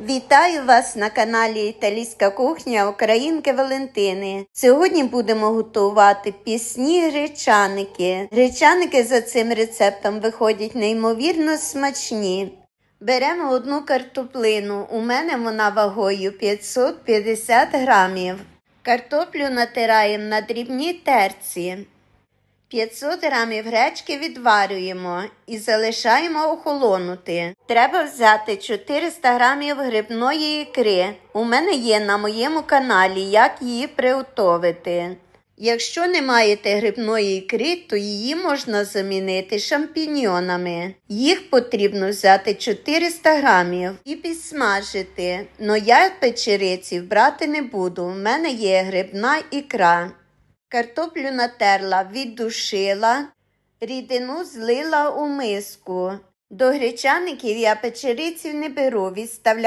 Вітаю вас на каналі Італійська кухня Українки Валентини. Сьогодні будемо готувати пісні гречаники. Гречаники за цим рецептом виходять неймовірно смачні. Беремо одну картоплину. У мене вона вагою 550 грамів. Картоплю натираємо на дрібній терці. 500 грамів гречки відварюємо і залишаємо охолонути. Треба взяти 400 грамів грибної ікри. У мене є на моєму каналі, як її приготовити. Якщо не маєте грибної ікри, то її можна замінити шампіньйонами. Їх потрібно взяти 400 грамів і підсмажити. Но я печериців брати не буду. У мене є грибна ікра. Картоплю натерла, віддушила, рідину злила у миску. До гречаників я печериців не беру, відставляю